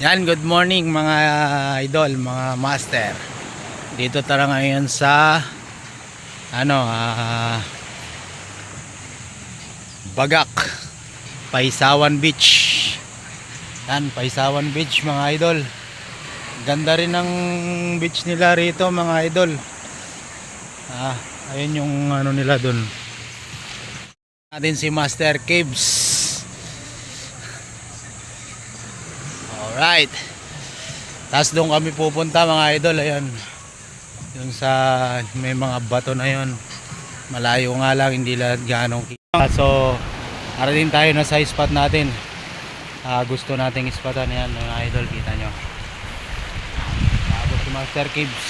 Yan, good morning mga idol, mga master. Dito tara ngayon sa ano, ah Bagak, Paisawan Beach. Yan, Paisawan Beach mga idol. Ganda rin ng beach nila rito mga idol. Ah, ayun yung ano nila dun. Natin si Master Caves. Alright. Tapos doon kami pupunta mga idol. Ayan. Yung sa may mga bato na yon. Malayo nga lang. Hindi lang ganong kita. So, arating tayo na sa spot natin. Ah, gusto nating spotan yan mga idol. Kita nyo. Tapos si Master Kibbs.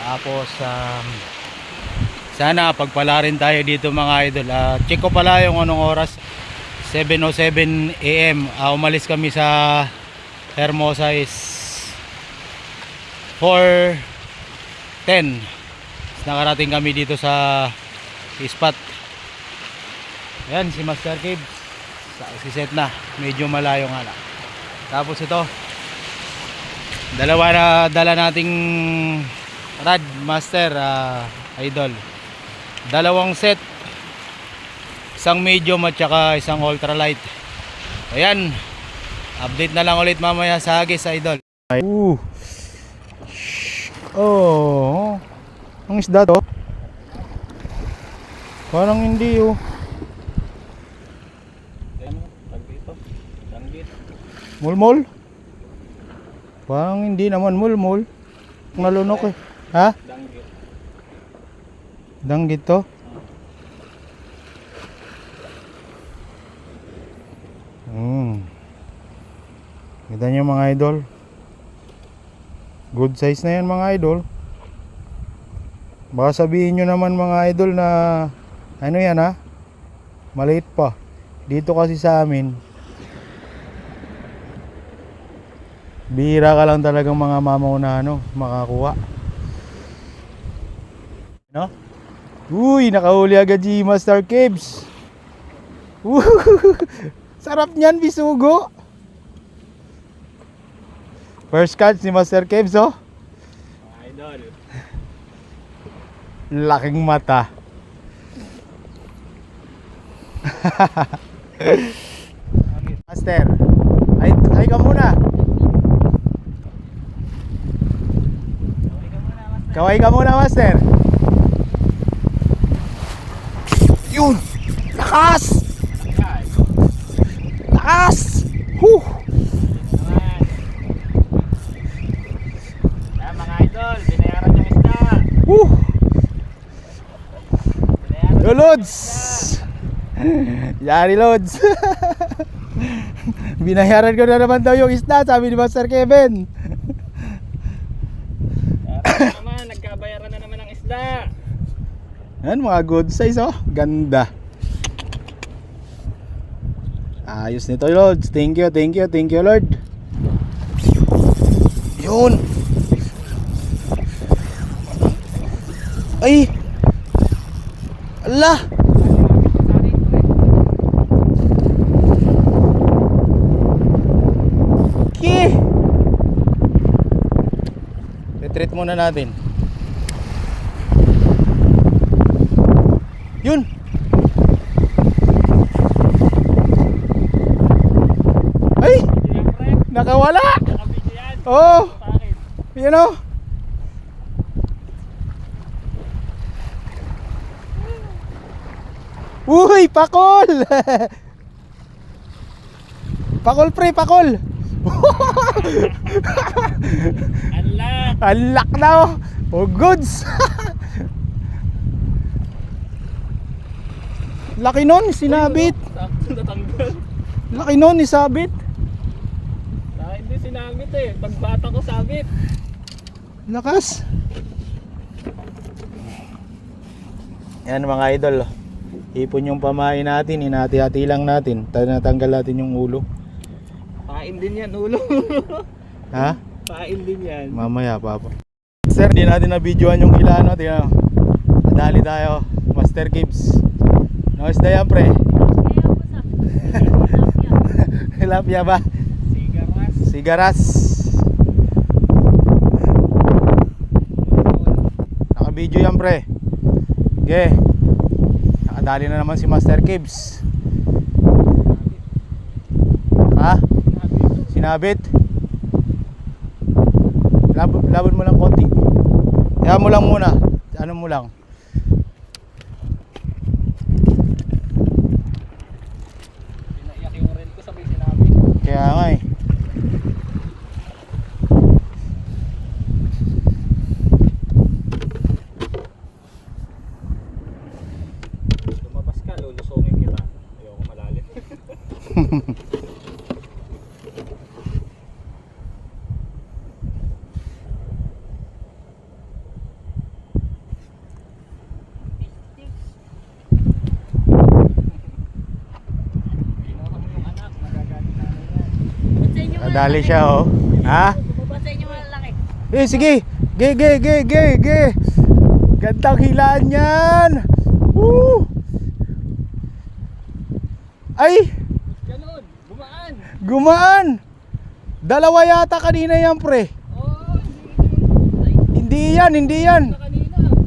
Tapos, um, sana pagpala rin tayo dito mga idol. Ah, check ko pala yung anong oras. 7.07 AM Ah, umalis kami sa Hermosa is 4.10 nakarating kami dito sa spot yan si Master Cave si set na. Medyo malayo nga lang. Tapos ito. Dalawa na dala nating rad master ah, idol. Dalawang set isang medium at saka isang ultralight. Ayan. Update na lang ulit mamaya sa Agis idol. Uh. oh. Ang isda to. Parang hindi oh. Mulmul? Parang hindi naman mulmul. Nalunok eh. Ha? Danggit to Hmm. Kita nyo mga idol. Good size na yan mga idol. Baka sabihin nyo naman mga idol na ano yan ha? Maliit pa. Dito kasi sa amin. Bihira ka lang talagang mga mamaw na ano, makakuha. No? Uy, nakahuli agad si Master Caves. Sarap niyan, bisugo. First catch ni Master Caves, oh. Idol. Laking mata. Master, ay, ay ka muna. Kaway ka muna, Master. Yun! Lakas! Huh! Kaya mga idol, binayaran yung isda. Huh! Binayaran Yo, Lods! Yari, Lods! Binayaran ko na naman daw yung isda, sabi ni Master Kevin. Naman, nagkabayaran na naman ang isda. Yan, mga good size, oh. Ganda. Ayos nito, Lods. Thank you, thank you, thank you, Lord. Yun! Ay! Allah! Ki! Retreat muna natin. Yun! Ay! Nakawala! yan. Oh! Sa akin. Yun oh! Uy! Pakol! pakol pre, pakol! Ala! Unlock na oh! Oh goods! Laki nun, sinabit! Natanggal. Laki nun, isabit! Sa akin din sinabit eh. Pagbata ko sabit. Lakas. Yan mga idol. Ipon yung pamain natin, inati-hati lang natin. Natanggal natin yung ulo. Pain din yan, ulo. Ha? Pain din yan. Mamaya papa. Sir, hindi natin na-videoan yung ilan. No? Tingnan. Madali tayo. Master Gibbs. No, isda yan pre. Tilapia ba? Sigar Ligaras. Naka-video yan pre. Ge. Nakadali na naman si Master Kibbs. Ha? Sinabit? Lab labon mo lang konti. Kaya mo lang muna. Ano mo lang. Pinaiyak yung rent ko sabay sinabi. Kaya nga eh. Lumabas ka, lulusungin kita. Ayoko malalim. Nadali siya oh. Ha? Bumaba sa inyo malalaki. Eh sige. Ge ge ge ge ge. Gandang hilaan yan. Woo! Ay, Ganun, bumaan. gumaan. Dalawa yata kanina yan, pre. Oo, Hindi yan, hindi yan.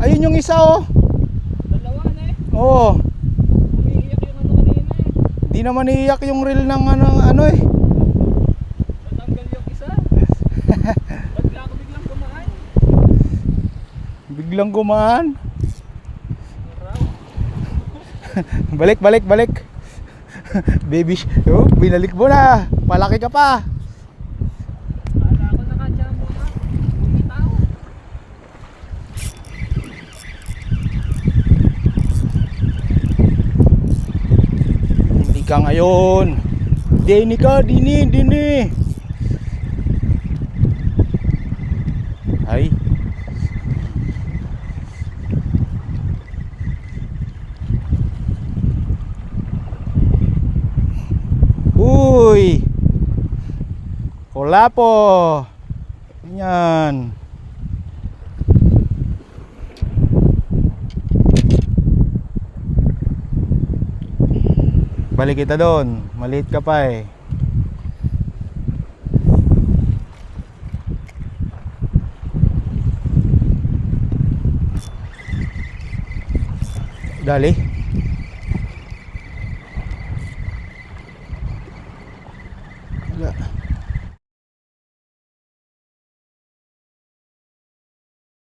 Ayun yung isa oh. Dalawa na eh. Oo. Umiiyak yung ano kanina eh. Di naman iiyak yung reel ng ano, ano eh. Natanggal yung isa. Bigla ako biglang bumaan. Biglang gumaan. Balik, balik, balik. Baby, oh, binalik mo na. Palaki ka pa. Hindi ka ngayon. Dini ka, dini, dini. Ay. Uy. Wala po. Yan. Balik kita doon. Maliit ka pa eh. Dali.